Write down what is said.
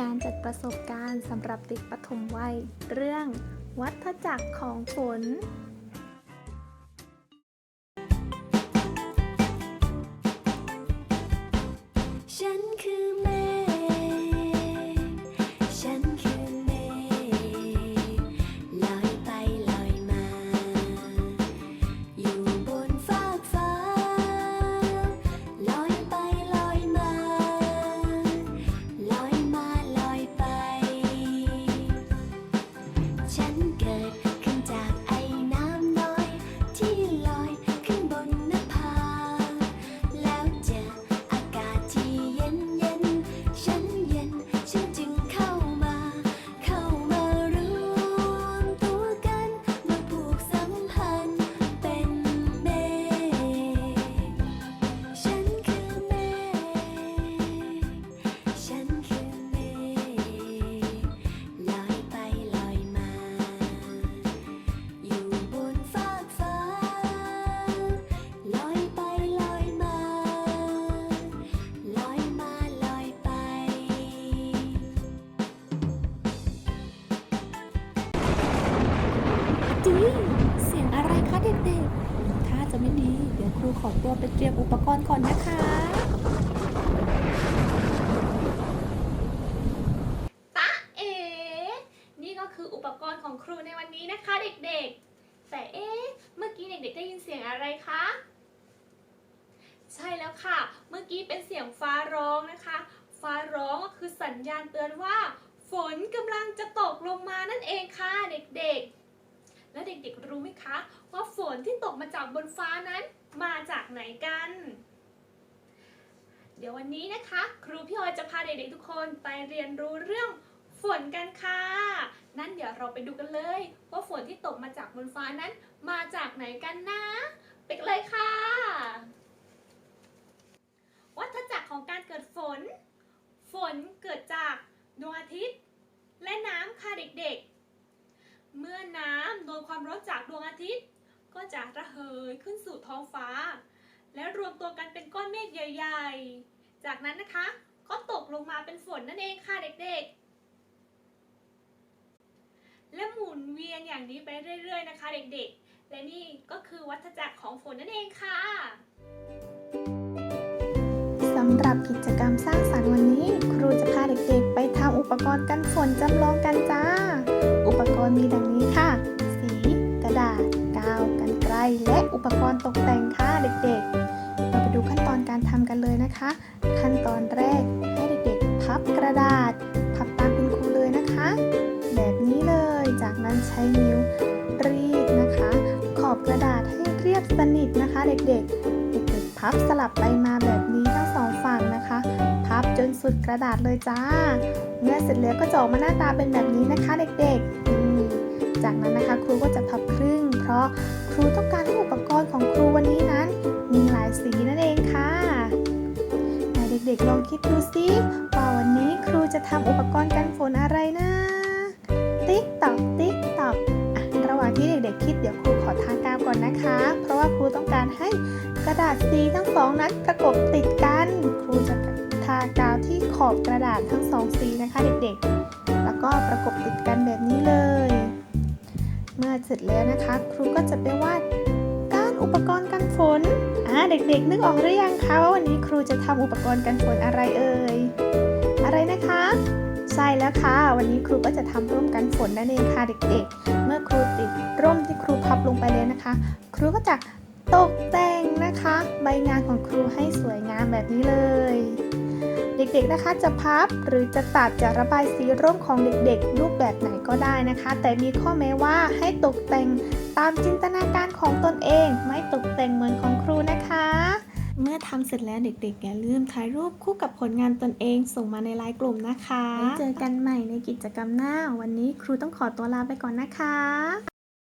การจัดประสบการณ์สำหรับเด็กปฐมวัย เรื่องวัฏจักรของฝน ขอตัวไปเตรียมอุปกรณ์ก่อนนะคะ ตะเอ นี่ก็คืออุปกรณ์ของครูในวันนี้นะคะเด็กๆ แต่เอ๊ะ เมื่อกี้เด็กๆได้ยินเสียงอะไรคะ ใช่แล้วค่ะ เมื่อกี้เป็นเสียงฟ้าร้องนะคะ ฟ้าร้องก็คือสัญญาณเตือนว่า ฝนกำลังจะตกลงมานั่นเองค่ะเด็กๆ แล้วเด็กๆรู้ไหมคะว่าฝ นที่ตกมาจากบนฟ้านั้นมาจากไหนกัน เดี๋ยววันนี้นะคะ ครูพี่ออยจะพาเด็กๆทุกคนไปเรียนรู้เรื่องฝนกันค่ะ นั่นเดี๋ยวเราไปดูกันเลยว่าฝนที่ตกมาจากบนฟ้านั้น มาจากไหนกันนะ ไปกันเลยค่ะ วัฏจักรของการเกิดฝน ฝนเกิดจากดวงอาทิตย์ และน้ำค่ะเด็กๆ เมื่อน้ำโดนความร้อนจากดวงอาทิตย์ ก็จะระเหยขึ้นสู่ท้องฟ้า และรวมตัวกันเป็นก้อนเมฆใหญ่ๆ จากนั้นนะคะ ก็ตกลงมาเป็นฝนนั่นเองค่ะเด็กๆ และหมุนเวียนอย่างนี้ไปเรื่อยๆนะคะ เด็กๆ และนี่ก็คือวัฏจักรของฝนนั่นเองค่ะสำหรับกิจกรรมสร้างสรรค์วันนี้ ครูจะพาเด็กๆ ไปทำอุปกรณ์กันฝนจำลองกันจ้า และอุปกรณ์ตกแต่งค่ะเด็กๆ เราไปดูขั้นตอนการทำกันเลยนะคะ ขั้นตอนแรกให้เด็กๆ พับกระดาษ พับตามคุณครูเลยนะคะ แบบนี้เลยจากนั้นใช้นิ้วรีดนะคะ ขอบกระดาษให้เรียบสนิทนะคะ เด็กๆเด็กๆพับสลับไปมาแบบนี้ทั้งสองฝั่งนะคะ พับจนสุดกระดาษเลยจ้า เมื่อเสร็จแล้วก็จะออกมาหน้าตาเป็นแบบนี้นะคะ เด็กๆ ด็กๆลองคิดดูสิว่าวันนี้ครูจะทำอุปกรณ์กันฝนอะไรนะ ติ๊กตอกติ๊กตอกระหว่างที่เด็กๆคิดเดี๋ยวครูขอทากาวก่อนนะคะ เพราะว่าครูต้องการให้กระดาษสีทั้งสองนั้นประกบติดกัน ครูจะทากาวที่ขอบกระดาษทั้งสองสีนะคะเด็กๆ แล้วก็ประกบติดกันแบบนี้เลย เมื่อเสร็จแล้วนะคะ ครูก็จะไปวาดก้านอุปกรณ์กันฝน อ่าเด็กๆ นึกออกหรือยังคะว่าวันนี้ครูจะทำอุปกรณ์กันฝนอะไรเอ่ย อะไรนะคะ ใช่แล้วค่ะ วันนี้ครูก็จะทำร่มกันฝนนั่นเองค่ะเด็กๆ เมื่อครูติดร่มที่ครูพับลงไปแล้วนะคะ ครูก็จะตกแต่งนะคะ ใบงานของครูให้สวยงามแบบนี้เลย เด็กๆนะคะจะพับหรือจะตัดจะระบายสีร่มของเด็กๆ รูปแบบไหนก็ได้นะคะ แต่มีข้อแม้ว่าให้ตกแต่ง ตามจินตนาการของตนเอง ไม่ตกแต่งเหมือนของครูนะคะ เมื่อทำเสร็จแล้วเด็กๆ อย่าลืมถ่ายรูปคู่กับผลงานตนเองส่งมาในไลน์กลุ่มนะคะไว้เจอกันใหม่ในกิจกรรมหน้า วันนี้ครูต้องขอตัวลาไปก่อนนะคะ